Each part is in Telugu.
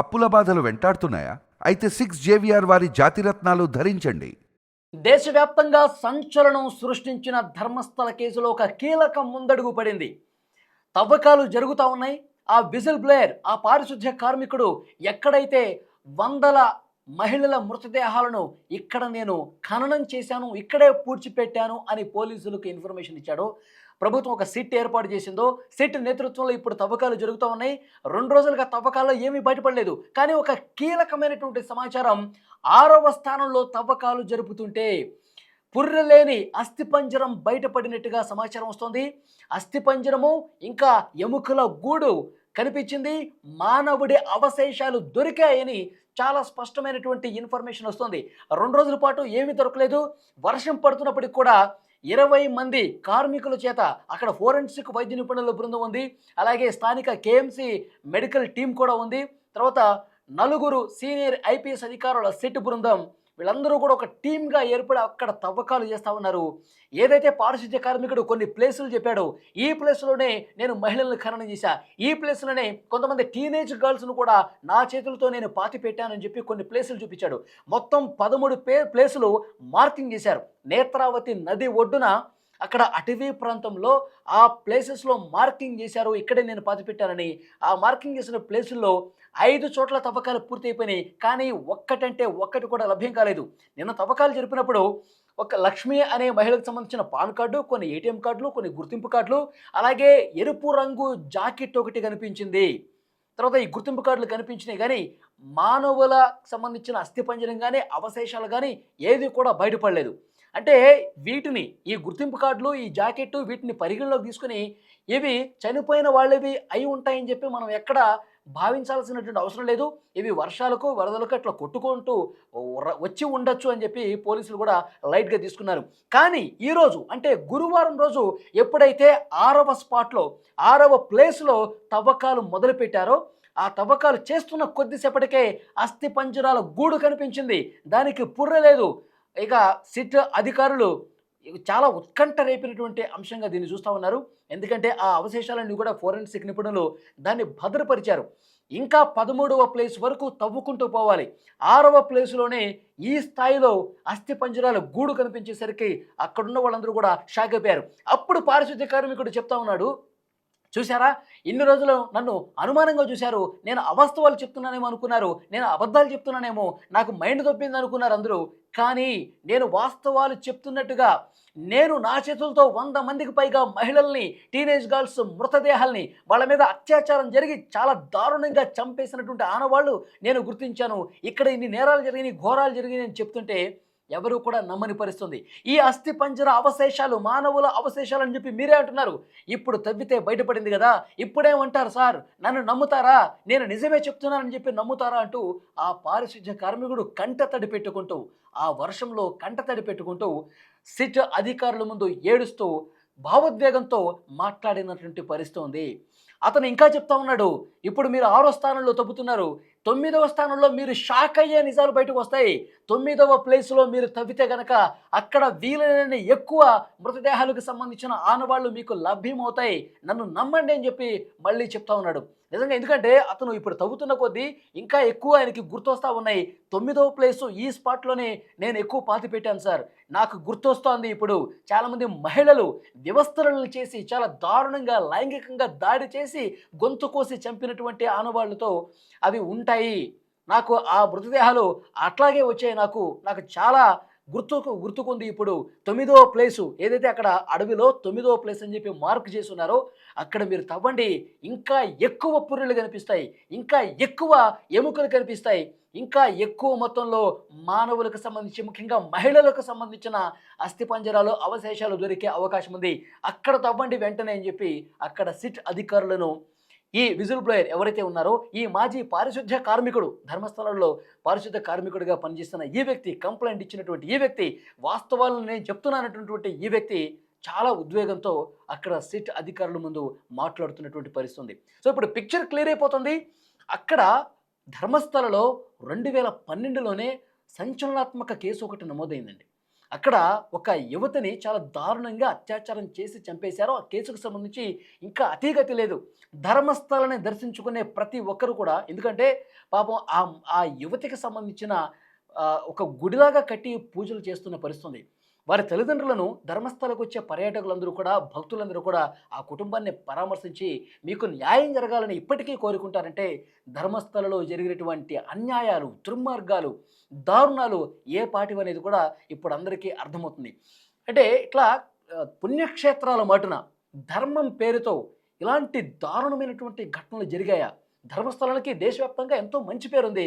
అప్పుల బాధలు వెంటాడుతున్నాయా? అయితే సిక్స్ జేవిఆర్ వారి జాతిరత్నాలు ధరించండి. దేశవ్యాప్తంగా సంచలనం సృష్టించిన ధర్మస్థల కేసులో ఒక కీలక ముందడుగు పడింది. తవ్వకాలు జరుగుతూ ఉన్నాయి. ఆ విజిల్ బ్లేయర్ ఆ పారిశుద్ధ్య కార్మికుడు ఎక్కడైతే వందల మహిళల మృతదేహాలను ఇక్కడ నేను ఖననం చేశాను ఇక్కడే పూడ్చిపెట్టాను అని పోలీసులకు ఇన్ఫర్మేషన్ ఇచ్చాడు ప్రభుత్వం ఒక సిట్ ఏర్పాటు చేసిందో సిట్ నేతృత్వంలో ఇప్పుడు తవ్వకాలు జరుగుతూ ఉన్నాయి. రెండు రోజులుగా తవ్వకాల్లో ఏమీ బయటపడలేదు. కానీ ఒక కీలకమైనటువంటి సమాచారం ఆరవ స్థానంలో తవ్వకాలు జరుపుతుంటే పుర్రలేని అస్థిపంజరం బయటపడినట్టుగా సమాచారం వస్తుంది. అస్థిపంజరము ఇంకా ఎముకల గూడు కనిపించింది. మానవుడి అవశేషాలు దొరికాయని చాలా స్పష్టమైనటువంటి ఇన్ఫర్మేషన్ వస్తుంది. రెండు రోజుల పాటు ఏమీ దొరకలేదు. వర్షం పడుతున్నప్పటికి కూడా ఇరవై మంది కార్మికుల చేత అక్కడ ఫోరెన్సిక్ వైద్య నిపుణుల బృందం ఉంది. అలాగే స్థానిక కేఎంసీ మెడికల్ టీం కూడా ఉంది. తర్వాత నలుగురు సీనియర్ ఐపీఎస్ అధికారుల సెట్ బృందం వీళ్ళందరూ కూడా ఒక టీమ్గా ఏర్పడి అక్కడ తవ్వకాలు చేస్తూ ఉన్నారు. ఏదైతే పారిశుద్ధ్య కార్మికుడు కొన్ని ప్లేసులు చెప్పాడో ఈ ప్లేస్లోనే నేను మహిళలను ఖననం చేశా. ఈ ప్లేస్లోనే కొంతమంది టీనేజ్ గర్ల్స్ను కూడా నా చేతులతో నేను పాతి పెట్టానని చెప్పి కొన్ని ప్లేసులు చూపించాడు. మొత్తం పదమూడు ప్లేసులు మార్కింగ్ చేశారు. నేత్రావతి నది ఒడ్డున అక్కడ అటవీ ప్రాంతంలో ఆ ప్లేసెస్లో మార్కింగ్ చేశారు. ఇక్కడే నేను పాతిపెట్టానని. ఆ మార్కింగ్ చేసిన ప్లేసుల్లో ఐదు చోట్ల తవ్వకాలు పూర్తయిపోయినాయి. కానీ ఒక్కటంటే ఒక్కటి కూడా లభ్యం కాలేదు. నిన్న తవ్వకాలు జరిపినప్పుడు ఒక లక్ష్మి అనే మహిళకు సంబంధించిన పాన్ కార్డు కొన్ని ఏటీఎం కార్డులు కొన్ని గుర్తింపు కార్డులు అలాగే ఎరుపు రంగు జాకెట్ ఒకటి కనిపించింది. తర్వాత ఈ గుర్తింపు కార్డులు కనిపించినాయి. కానీ మానవుల సంబంధించిన అస్థిపంజరం కానీ అవశేషాలు కానీ ఏది కూడా బయటపడలేదు. అంటే వీటిని ఈ గుర్తింపు కార్డులు ఈ జాకెట్ వీటిని పరిగణలోకి తీసుకుని ఇవి చనిపోయిన వాళ్ళవి అయి ఉంటాయని చెప్పి మనం ఎక్కడ భావించాల్సినటువంటి అవసరం లేదు. ఇవి వర్షాలకు వరదలకు అట్లా కొట్టుకుంటూ వచ్చి ఉండొచ్చు అని చెప్పి పోలీసులు కూడా లైట్గా తీసుకున్నారు. కానీ ఈరోజు అంటే గురువారం రోజు ఎప్పుడైతే ఆరవ స్పాట్లో ఆరవ ప్లేస్లో తవ్వకాలు మొదలుపెట్టారో ఆ తవ్వకాలు చేస్తున్న కొద్దిసేపటికే అస్థి పంజరాల గూడు కనిపించింది. దానికి పుర్ర లేదు. ఇక సిట్ అధికారులు చాలా ఉత్కంఠ రేపినటువంటి అంశంగా దీన్ని చూస్తూ ఉన్నారు. ఎందుకంటే ఆ అవశేషాలన్నీ కూడా ఫోరెన్సిక్ నిపుణులు దాన్ని భద్రపరిచారు. ఇంకా పదమూడవ ప్లేస్ వరకు తవ్వుకుంటూ పోవాలి. ఆరవ ప్లేస్లోనే ఈ స్థాయిలో అస్థి పంజరాల గూడు కనిపించేసరికి అక్కడున్న వాళ్ళందరూ కూడా షాక్ అయిపోయారు. అప్పుడు పారిశుద్ధ్య కార్మికుడు చెప్తా ఉన్నాడు చూసారా ఇన్ని రోజులు నన్ను అనుమానంగా చూశారు. నేను అవాస్తవాలు చెప్తున్నానేమో అనుకున్నారు. నేను అబద్ధాలు చెప్తున్నానేమో నాకు మైండ్ దొబ్బింది అనుకున్నారు అందరూ. కానీ నేను వాస్తవాలు చెప్తున్నట్టుగా నేను నా చేతులతో వంద మందికి పైగా మహిళల్ని టీనేజ్ గర్ల్స్ మృతదేహాల్ని వాళ్ళ మీద అత్యాచారం జరిగి చాలా దారుణంగా చంపేసినటువంటి ఆనవాళ్ళు నేను గుర్తించాను. ఇక్కడ ఇన్ని నేరాలు జరిగినాయి ఘోరాలు జరిగినాయి అని చెప్తుంటే ఎవరు కూడా నమ్మని పరిస్తుంది ఈ అస్థి పంజర అవశేషాలు మానవుల అవశేషాలు అని చెప్పి మీరే అంటున్నారు. ఇప్పుడు తవ్వితే బయటపడింది కదా ఇప్పుడేమంటారు సార్ నన్ను నమ్ముతారా? నేను నిజమే చెప్తున్నానని చెప్పి నమ్ముతారా అంటూ ఆ పారిశుధ్య కార్మికుడు కంట తడి పెట్టుకుంటూ ఆ వర్షంలో కంట తడి పెట్టుకుంటూ సిట్ అధికారుల ముందు ఏడుస్తూ భావోద్వేగంతో మాట్లాడినటువంటి పరిస్థితి ఉంది. అతను ఇంకా చెప్తా ఉన్నాడు ఇప్పుడు మీరు ఆరో స్థానంలో తప్పుతున్నారు తొమ్మిదవ స్థానంలో మీరు షాక్ అయ్యే నిజాలు బయటకు వస్తాయి. తొమ్మిదవ ప్లేస్లో మీరు తవ్వితే గనక అక్కడ వీలైన ఎక్కువ మృతదేహాలకు సంబంధించిన ఆనవాళ్ళు మీకు లభ్యమవుతాయి. నన్ను నమ్మండి అని చెప్పి మళ్ళీ చెప్తా ఉన్నాడు. నిజంగా ఎందుకంటే అతను ఇప్పుడు తవ్వుతున్న కొద్దీ ఇంకా ఎక్కువ ఆయనకి గుర్తొస్తా ఉన్నాయి. తొమ్మిదవ ప్లేసు ఈ స్పాట్లోనే నేను ఎక్కువ పాతి పెట్టాను సార్. నాకు గుర్తొస్తోంది ఇప్పుడు. చాలామంది మహిళలు వ్యవస్థలను చేసి చాలా దారుణంగా లైంగికంగా దాడి చేసి గొంతు కోసి చంపినటువంటి ఆనవాళ్ళతో అవి ఉంటాయి. నాకు ఆ మృతదేహాలు అట్లాగే వచ్చాయి. నాకు నాకు చాలా గుర్తుకు గుర్తుకుంది ఇప్పుడు తొమ్మిదవ ప్లేసు. ఏదైతే అక్కడ అడవిలో తొమ్మిదవ ప్లేస్ అని చెప్పి మార్క్ చేసి ఉన్నారో అక్కడ మీరు తవ్వండి. ఇంకా ఎక్కువ పుర్రెలు కనిపిస్తాయి. ఇంకా ఎక్కువ ఎముకలు కనిపిస్తాయి. ఇంకా ఎక్కువ మొత్తంలో మానవులకు సంబంధించి ముఖ్యంగా మహిళలకు సంబంధించిన అస్థిపంజరాలు అవశేషాలు దొరికే అవకాశం ఉంది. అక్కడ తవ్వండి వెంటనే అని చెప్పి అక్కడ సిట్ అధికారులను ఈ విజిల్ బ్లోయర్ ఎవరైతే ఉన్నారో ఈ మాజీ పారిశుద్ధ్య కార్మికుడు ధర్మస్థలంలో పారిశుద్ధ్య కార్మికుడిగా పనిచేస్తున్న ఈ వ్యక్తి కంప్లైంట్ ఇచ్చినటువంటి ఈ వ్యక్తి వాస్తవాలను నేను చెప్తున్నానటువంటి ఈ వ్యక్తి చాలా ఉద్వేగంతో అక్కడ సిట్ అధికారుల ముందు మాట్లాడుతున్నటువంటి పరిస్థితి ఉంది సో ఇప్పుడు పిక్చర్ క్లియర్ అయిపోతుంది. అక్కడ ధర్మస్థలలో రెండు వేల పన్నెండులోనే సంచలనాత్మక కేసు ఒకటి నమోదైందండి. అక్కడ ఒక యువతిని చాలా దారుణంగా అత్యాచారం చేసి చంపేశారు. ఆ కేసుకు సంబంధించి ఇంకా అతీగతి లేదు. ధర్మస్థలాన్ని దర్శించుకునే ప్రతి ఒక్కరు కూడా ఎందుకంటే పాపం ఆ ఆ యువతికి సంబంధించిన ఒక గుడిలాగా కట్టి పూజలు చేస్తున్న పరిస్థితుంది. వారి తల్లిదండ్రులను ధర్మస్థలకు వచ్చే పర్యాటకులందరూ కూడా భక్తులందరూ కూడా ఆ కుటుంబాన్ని పరామర్శించి మీకు న్యాయం జరగాలని ఇప్పటికీ కోరుకుంటారంటే ధర్మస్థలలో జరిగినటువంటి అన్యాయాలు దుర్మార్గాలు దారుణాలు ఏ పాటివి అనేది కూడా ఇప్పుడు అందరికీ అర్థమవుతుంది. అంటే ఇట్లా పుణ్యక్షేత్రాల మాటున ధర్మం పేరుతో ఇలాంటి దారుణమైనటువంటి ఘటనలు జరిగాయా? ధర్మస్థలానికి దేశవ్యాప్తంగా ఎంతో మంచి పేరుంది.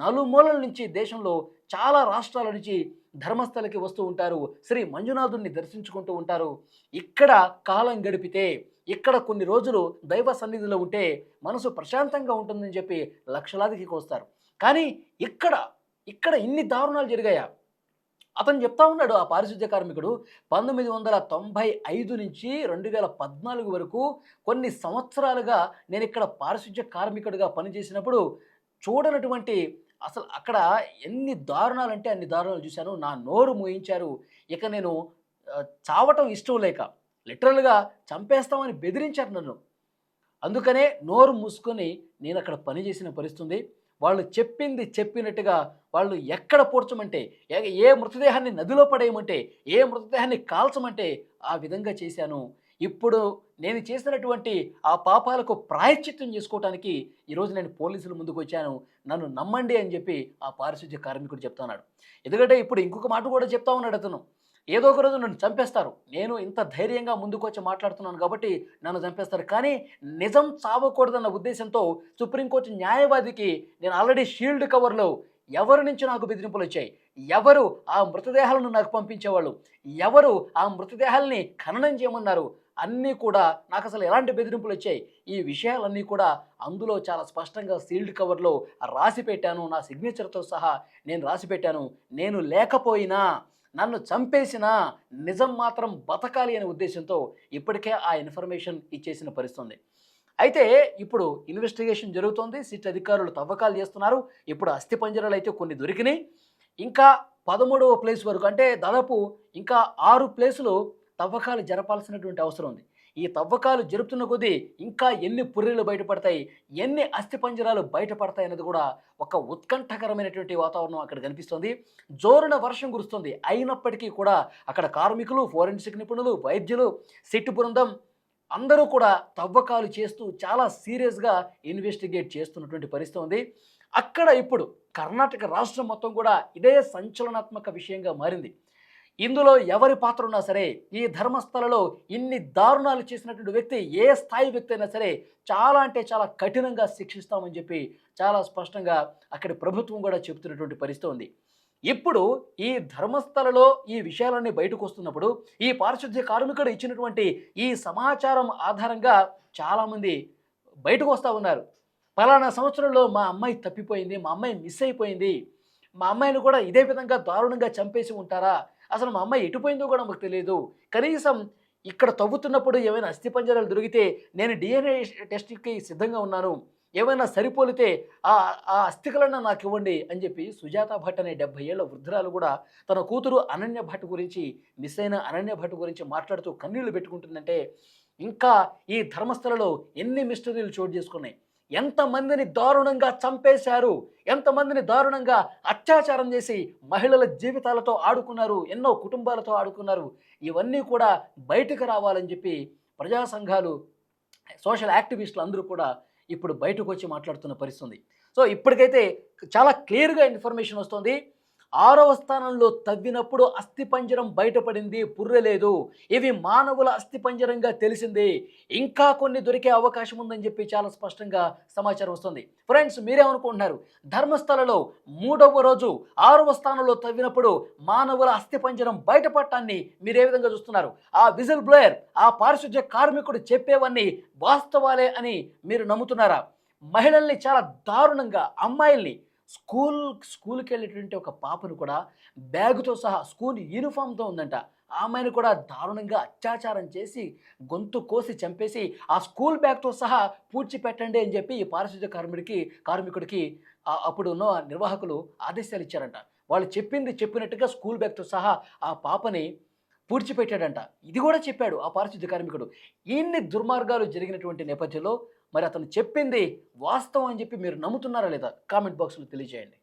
నలుమూలల నుంచి దేశంలో చాలా రాష్ట్రాల నుంచి ధర్మస్థలకి వస్తూ ఉంటారు. శ్రీ మంజునాథుణ్ణి దర్శించుకుంటూ ఉంటారు. ఇక్కడ కాలం గడిపితే ఇక్కడ కొన్ని రోజులు దైవ సన్నిధిలో ఉంటే మనసు ప్రశాంతంగా ఉంటుందని చెప్పి లక్షలాదికి కోస్తారు. కానీ ఇక్కడ ఇక్కడ ఇన్ని దారుణాలు జరిగాయా? అతను చెప్తా ఉన్నాడు ఆ పారిశుద్ధ్య కార్మికుడు పంతొమ్మిది వందల తొంభై ఐదు నుంచి రెండు వేల పద్నాలుగు వరకు కొన్ని సంవత్సరాలుగా నేను ఇక్కడ పారిశుద్ధ్య కార్మికుడిగా పనిచేసినప్పుడు చూడనటువంటి అసలు అక్కడ ఎన్ని దారుణాలు అంటే అన్ని దారుణాలు చూశాను. నా నోరు మోయించారు. ఇక నేను చావటం ఇష్టం లేక లిటరల్గా చంపేస్తామని బెదిరించారు నన్ను. అందుకనే నోరు మూసుకొని నేను అక్కడ పనిచేసిన పరిస్థితుంది. వాళ్ళు చెప్పింది చెప్పినట్టుగా వాళ్ళు ఎక్కడ పూడ్చమంటే ఏ మృతదేహాన్ని నదిలో పడేయమంటే ఏ మృతదేహాన్ని కాల్చమంటే ఆ విధంగా చేశాను. ఇప్పుడు నేను చేసినటువంటి ఆ పాపాలకు ప్రాయశ్చిత్తం చేసుకోవటానికి ఈరోజు నేను పోలీసుల ముందుకు వచ్చాను. నన్ను నమ్మండి అని చెప్పి ఆ పారిశుద్ధ్య కార్మికుడు చెప్తున్నాడు ఎందుకంటే ఇప్పుడు ఇంకొక మాట కూడా చెప్తా ఉన్నాడు అతను. ఏదో ఒక రోజు నన్ను చంపేస్తారు. నేను ఇంత ధైర్యంగా ముందుకు వచ్చి మాట్లాడుతున్నాను కాబట్టి నన్ను చంపేస్తారు. కానీ నిజం చావకూడదన్న ఉద్దేశంతో సుప్రీంకోర్టు న్యాయవాదికి నేను ఆల్రెడీ షీల్డ్ కవర్లో ఎవరి నుంచి నాకు బెదిరింపులు వచ్చాయి. ఎవరు ఆ మృతదేహాలను నాకు పంపించేవాళ్ళు? ఎవరు ఆ మృతదేహాల్ని ఖననం చేయమన్నారు? అన్నీ కూడా నాకు అసలు ఎలాంటి బెదిరింపులు వచ్చాయి? ఈ విషయాలన్నీ కూడా అందులో చాలా స్పష్టంగా సీల్డ్ కవర్లో రాసి పెట్టాను. నా సిగ్నేచర్తో సహా నేను రాసి పెట్టాను. నేను లేకపోయినా నన్ను చంపేసినా నిజం మాత్రం బతకాలి అనే ఉద్దేశంతో ఇప్పటికే ఆ ఇన్ఫర్మేషన్ ఇచ్చేసిన పరిస్థితుంది. అయితే ఇప్పుడు ఇన్వెస్టిగేషన్ జరుగుతోంది. సిట్ అధికారులు తవ్వకాలు చేస్తున్నారు. ఇప్పుడు అస్థి పంజరాలు అయితే కొన్ని దొరికినాయి. ఇంకా పదమూడవ ప్లేస్ వరకు అంటే దాదాపు ఇంకా ఆరు ప్లేసులు తవ్వకాలు జరపాల్సినటువంటి అవసరం ఉంది. ఈ తవ్వకాలు జరుపుతున్న కొద్దీ ఇంకా ఎన్ని పుర్రెలు బయటపడతాయి ఎన్ని అస్థిపంజరాలు బయటపడతాయి అనేది కూడా ఒక ఉత్కంఠకరమైనటువంటి వాతావరణం అక్కడ కనిపిస్తుంది. జోరున వర్షం కురుస్తుంది. అయినప్పటికీ కూడా అక్కడ కార్మికులు ఫోరెన్సిక్ నిపుణులు వైద్యులు సిట్టు బృందం అందరూ కూడా తవ్వకాలు చేస్తూ చాలా సీరియస్గా ఇన్వెస్టిగేట్ చేస్తున్నటువంటి పరిస్థితి ఉంది. అక్కడ ఇప్పుడు కర్ణాటక రాష్ట్రం మొత్తం కూడా ఇదే సంచలనాత్మక విషయంగా మారింది. ఇందులో ఎవరి పాత్ర ఉన్నా సరే ఈ ధర్మస్థలలో ఇన్ని దారుణాలు చేసినటువంటి వ్యక్తి ఏ స్థాయి వ్యక్తి అయినా సరే చాలా అంటే చాలా కఠినంగా శిక్షిస్తామని చెప్పి చాలా స్పష్టంగా అక్కడి ప్రభుత్వం కూడా చెబుతున్నటువంటి పరిస్థితి ఉంది. ఇప్పుడు ఈ ధర్మస్థలలో ఈ విషయాలన్నీ బయటకు వస్తున్నప్పుడు ఈ పారిశుద్ధ్య కార్మికుడు ఇచ్చినటువంటి ఈ సమాచారం ఆధారంగా చాలామంది బయటకు వస్తూ ఉన్నారు. పలానా సంవత్సరంలో మా అమ్మాయి తప్పిపోయింది మా అమ్మాయి మిస్ అయిపోయింది. మా అమ్మాయిని కూడా ఇదే విధంగా దారుణంగా చంపేసి ఉంటారా? అసలు మా అమ్మాయి ఎటుపోయిందో కూడా మాకు తెలియదు కనీసం ఇక్కడ తవ్వుతున్నప్పుడు ఏమైనా అస్థిపంజరాలు దొరికితే నేను డిఎన్ఏ టెస్ట్కి సిద్ధంగా ఉన్నాను. ఏమైనా సరిపోలితే ఆ ఆ అస్థికలన్నా నాకు ఇవ్వండి అని చెప్పి సుజాత భట్ అనే డెబ్బై ఏళ్ళ వృద్ధురాలు కూడా తన కూతురు అనన్య భట్ గురించి మిస్ అయిన అనన్య భట్ గురించి మాట్లాడుతూ కన్నీళ్ళు పెట్టుకుంటుందంటే ఇంకా ఈ ధర్మస్థలలో ఎన్ని మిస్టరీలు చోటు చేసుకున్నాయి? ఎంతమందిని దారుణంగా చంపేశారు? ఎంతమందిని దారుణంగా అత్యాచారం చేసి మహిళల జీవితాలతో ఆడుకున్నారు? ఎన్నో కుటుంబాలతో ఆడుకున్నారు? ఇవన్నీ కూడా బయటకు రావాలని చెప్పి ప్రజా సంఘాలు సోషల్ యాక్టివిస్టులు అందరూ కూడా ఇప్పుడు బయటకు వచ్చి మాట్లాడుతున్న పరిస్థితి సో ఇప్పటికైతే చాలా క్లియర్గా ఇన్ఫర్మేషన్ వస్తుంది. ఆరవ స్థానంలో తవ్వినప్పుడు అస్థిపంజరం బయటపడింది పుర్రెలేదు ఇవి మానవుల అస్థిపంజరంగా తెలిసింది. ఇంకా కొన్ని దొరికే అవకాశం ఉందని చెప్పి చాలా స్పష్టంగా సమాచారం వస్తుంది. ఫ్రెండ్స్ మీరేమనుకుంటున్నారు? ధర్మస్థలలో మూడవ రోజు ఆరవ స్థానంలో తవ్వినప్పుడు మానవుల అస్థిపంజరం బయటపడటాన్ని మీరు ఏ విధంగా చూస్తున్నారు? ఆ విజిల్ బ్లోయర్ ఆ పారిశుధ్య కార్మికుడు చెప్పేవన్నీ వాస్తవాలే అని మీరు నమ్ముతున్నారా? మహిళల్ని చాలా దారుణంగా అమ్మాయిల్ని స్కూల్ స్కూల్కి వెళ్ళేటువంటి ఒక పాపను కూడా బ్యాగుతో సహా స్కూల్ యూనిఫామ్తో ఉందంట. ఆమెను కూడా దారుణంగా అత్యాచారం చేసి గొంతు కోసి చంపేసి ఆ స్కూల్ బ్యాగ్తో సహా పూడ్చి పెట్టండి అని చెప్పి ఈ పారిశుద్ధ్య కార్మికుడికి కార్మికుడికి అప్పుడు ఉన్న నిర్వాహకులు ఆదేశాలు ఇచ్చారంట. వాళ్ళు చెప్పింది చెప్పినట్టుగా స్కూల్ బ్యాగ్తో సహా ఆ పాపని పూడ్చిపెట్టాడంట. ఇది కూడా చెప్పాడు ఆ పారిశుద్ధ్య కార్మికుడు. ఇన్ని దుర్మార్గాలు జరిగినటువంటి నేపథ్యంలో మరి అతను చెప్పింది వాస్తవం అని చెప్పి మీరు నమ్ముతున్నారా లేదా? కామెంట్ బాక్స్లో తెలియజేయండి.